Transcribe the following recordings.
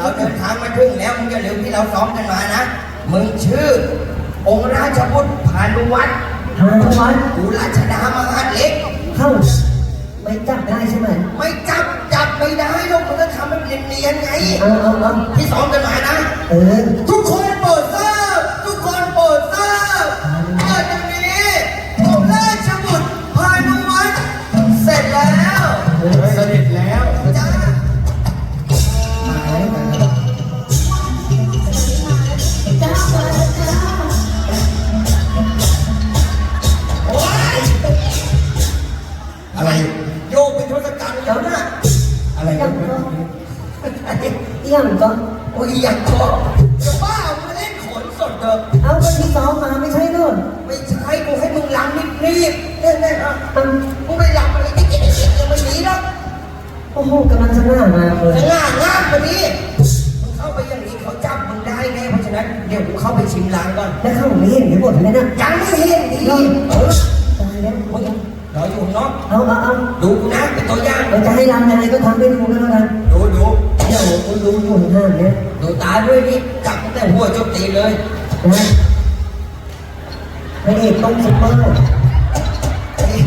เราเดินทางมาถึงแล้วมึงอย่าลืมที่เราซ้อมกันมานะ มึงชื่อ องค์ราชบุตรพานุวัฒน์หาวัดอุราชดามหาดเล็ก เข้าไม่จับได้ใช่ไหมไม่จับจับไม่ได้หรอกมันก็ทำมันเนียนๆไง เอาเอาเอาที่ซ้อมกันมานะ เออทุกคน เถอะ เอาก็ที่ซ้อมมาไม่ใช่เนอะไม่ใช่กูให้มึงลำนิดนิดๆเนี่ยเนี่ยอะเอากูไม่ลำอะไรนิดนิดๆยังไม่หนีหรอกโอ้โหกำลังจะหน้ามาเลยจะง่างง่ามกว่านี้มึงเข้าไปอย่างนี้เขาจับมึงได้แน่เพราะฉะนั้นเดี๋ยวกูเข้าไปชิมลางก่อนแล้วเข้าไม่เห็นเห็นหมดเลยนะยังไม่เห็นดีเออตายแล้วมึงรออยู่ข้างนอกเอาเอาเอาดูกูนะเป็นตัวอย่างเราจะให้รำยังไงก็ทำให้ดูแล้วกันดูดูเดี๋ยวคุณดูอยู่ห่างๆเนี่ยดูตาด้วยนี่จับตั้งแต่หัวจนตีนเลย นะพระเอกต้องซุปเปอร์เฮ้ย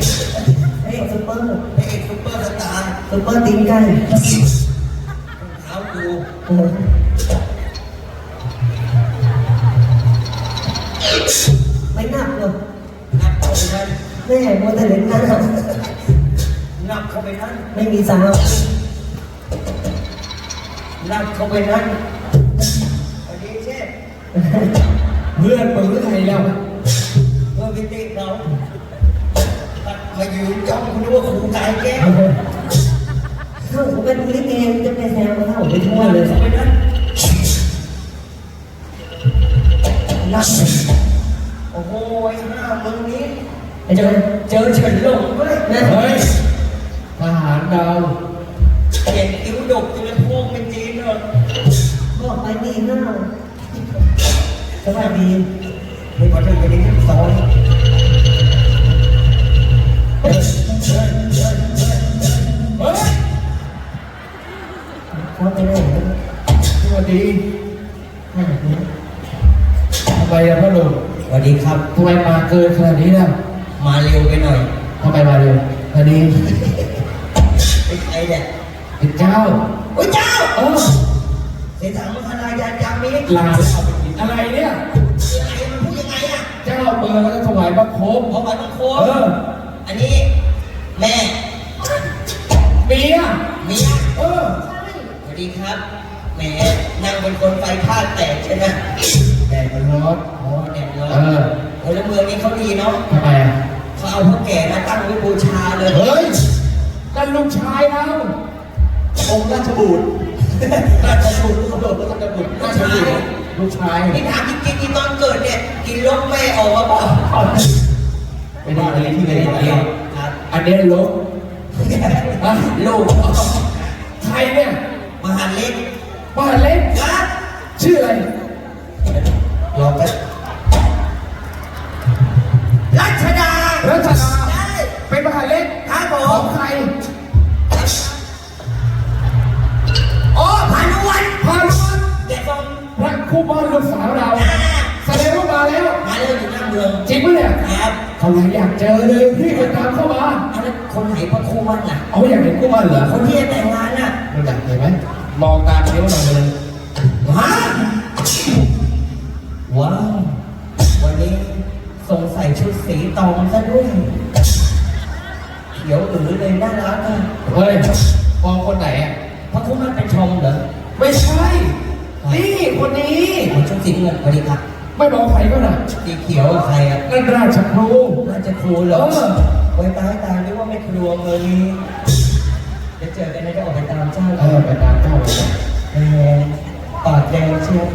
พระเอกซุปเปอร์พระเอกซุปเปอร์สตาร์ซุปเปอร์ตีนไก่เท้ากูเออไม่หนับหรอกนับเข้าไปนั่นแม่โมัวแต่เล่นหน้านับเข้าไปนั่นไม่มีสาวหนับเข้าไปนั่นสวัสดีเชฟ เพื่อนมึงหรือไงแล้วเพื่อนพิติเรามายืนจ้องคุณนึกว่าครูกายแก้วเข้าผมเป็นลิเกจะไปแซวมาเข้าไปทั่วเลยเข้าไปนั่นนับโอ้โหไอ้ห้ามึงนี้ไอ้เจ้าเจอเฉินหลงเว้ยนะเฮ้ยทหารดาวเขียนคิ้วดกจนเป็นพวกเป็นจีนเลยบอกไปมีหน้า สวัสดีไม่พอถึงไปในที่สองเฮ้ยเฮ้ยเฮ้ยเฮ้ยเฮ้ยเขาไปไหนสวัสดีหน้าเนี่ยทำไมอะพ่อหนุ่มสวัสดีครับทำไมมาเกินขนาดนี้ล่ะมาเร็วไปหน่อยทำไมมาเร็วสวัสดีไอ้ไอ้เนี่ยเป็นเจ้าโอ้ยเจ้าเออเสียถังมหาลายาจามิลาไปเอาไป อะไรเนี่ยยังไงมันพูดยังไงอะเจ้าเปิดแล้วก็ถวายบังคมพอวันบังโคเออ อันนี้แม่เมียเมียเออสวัสดีครับแหมนั่งเป็นคนไฟพลาดแตกใช่ไหมแดดมันร้อนโอ้แดดร้อเอนอพลเมืองนี้เขาดีเนาะทำไมอะเขาเอาพวกแก่มาตั้งไว้บูชาเลยเฮ้ยนั่นลูกชายเราองค์ราชบุตรราชบุตรลูกโดดราชบุตรราชบุตร ลูกชายนี่ถามจริงๆที่ตอนเกิดเนี่ย กินลกแม่ออกมาเปล่าไม่ได้อะไรที่ไหนเดียวครับอันเนี้ยลบอะลูกใครเนี่ยมหาเล็กบ้านเล็ก เขาเลยอยากเจอเลยพี่ก็ตามเข้ามาเอาแล้วคนไหนพระครูมันล่ะ เอาอยากเห็นคู่บ้านเหรอคนที่จะแต่งงานน่ะมันอยากเห็นไหมมองตาเที่ยวหน่อยเลยฮะว้าววันนี้ทรงใส่ชุดสีตองซะด้วยเขียวอือเลยน่ารักอะเฮ้ยมองคนไหนอะพระครูมันเป็นชมเหรอไม่ใช่ นี่คนนี้เอาชุดสีเงินสวัสดีครับ ไม่มองใครก็น่ะสีเขียวใครอะนั่นราชครูน่าจะครูเหรอเออไว้ตายตายนึกว่าไม่ครัวเมืองนี้เดี๋ยวเจอกันนะจะออกไปตามเจ้าเออไปตามเจ้าเลยแหมปากแดงเชียว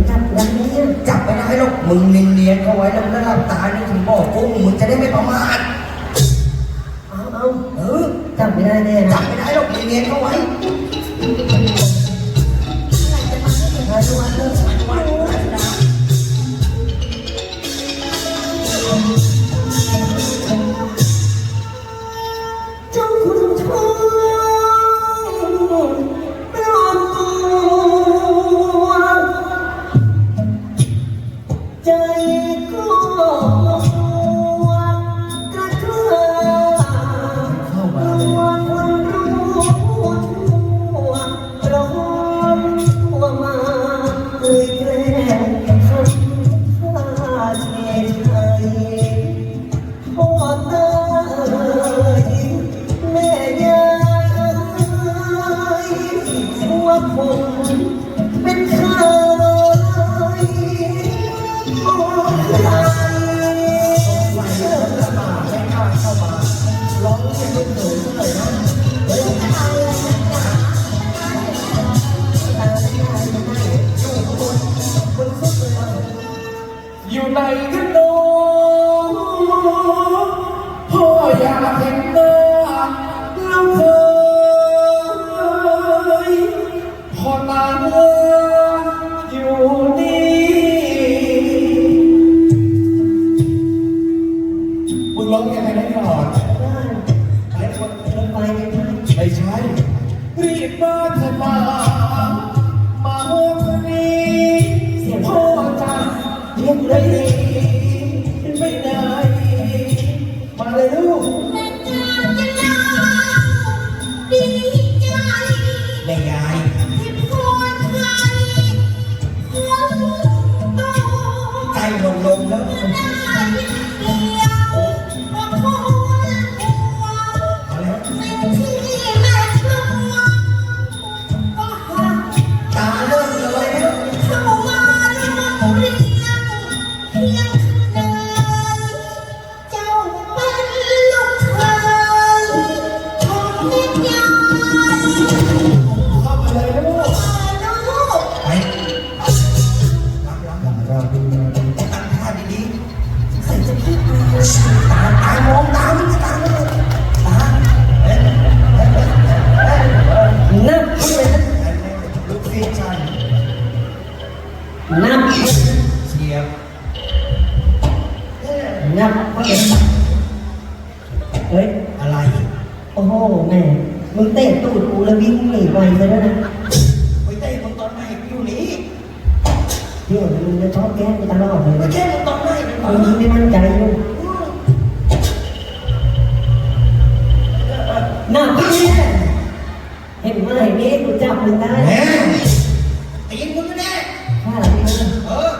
อ้โหไม่ต้องไปจับยังนี้จับไม่ได้หรอกมึงเนียนๆเข้าไว้แล้วมึงหลับตานี่ถึงบอกกุ้งมึงจะได้ไม่ประมาทเอาเอาเออจับไม่ได้แน่จันะบไม่ได้หรอกเนียนๆเข้าไว้ ใจก็กลัวกระเทือนเามรู้ทั่วร้อนทั่วมาเลยแกล้งทำข้าเสีใจแม่ยายว่าผม อยากเห็นหน้าลูกเคยพอตาเมื่ออยู่นี่มึงร้องยังไงได้ก่อนได้คนลงไปไหมไม่ใช่รีบมาเถอะมามาโฮคนนี้พ่อจะเรียกเลย ตะตูดกูแล้ววิ่งหนีไปซะแล้วนะไปเต้นมึงตอนไหนอยู่นี่เดี๋ยวมึงจะชอบแกล้งกูตลอดเลยไม่นะใช่มึงตอนไหนเป็นหมามึงไม่มั่นใจลูกหน้าพี่เห็นไหมนี่กูจับมึงได้แหม่ตีนมึงแน่ข้าหลังมึงเออ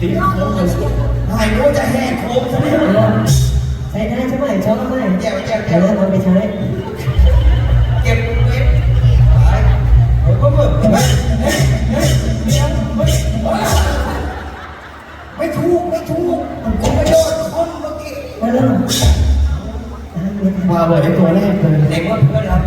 ตีโค้งเลยนายรู้จะแหกโค้งซะแล้ว ใช้ได้ใช่ไหมชอบไหมแจ๋วแจ๋วเดี๋แจ๋ยววเราไปใช้